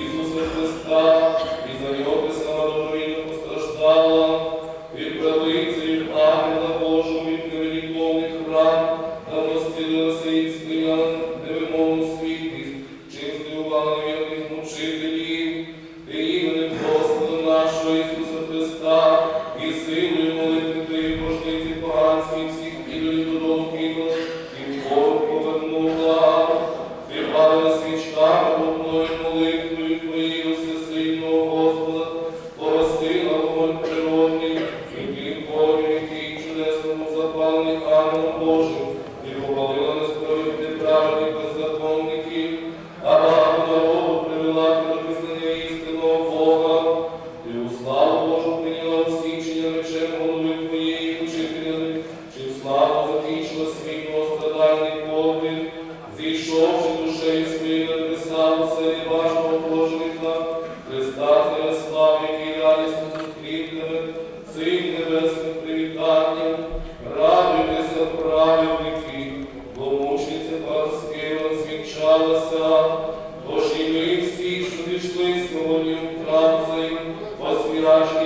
Ісуса Христа. запалений ангел Божий і повалила на сповідь неправедних Чистый соню, транцем, восмирашный.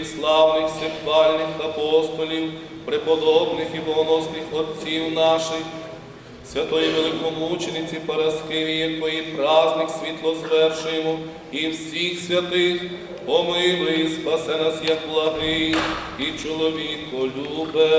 святих, славних, всехвальних апостолів, преподобних і богоносних отців наших, святої великомучениці Параскеві, якої праздник світло звершуємо, і всіх святих помилуй, спасе нас, як благий, і чоловіко любе.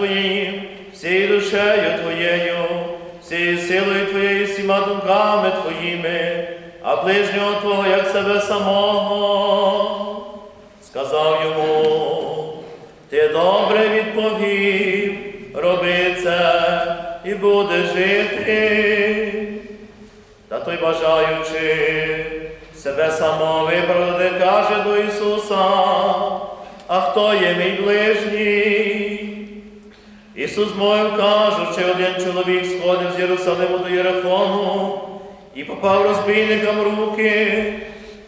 Твоїм, всією душею Твоєю, всією силою Твоєю, всіма думками Твоїми, а ближнього Твого, як себе самого. Сказав йому, ти добре відповів, роби це і будеш жити. Та той бажаючи себе самого виправдати, каже до Ісуса, а хто є мій ближній? Ісус мовив, кажучи, один чоловік сходив з Єрусалиму до Єрихону і попав розбійникам руки,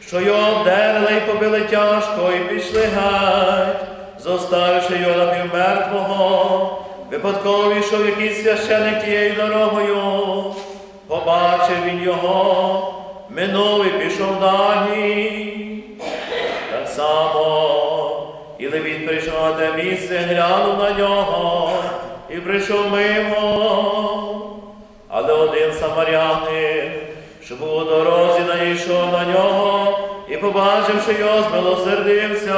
що його обдерли і побили тяжко, і пішли геть, зоставивши його напівмертвого. Випадково йшов якийсь священик тією дорогою, побачив він його, минув і пішов далі. Так само і Левіт прийшов на те місце, глянув на нього і прийшов мимо. Але один самарянин, що був у дорозі, найшов на нього і, побачивши його, змилосердився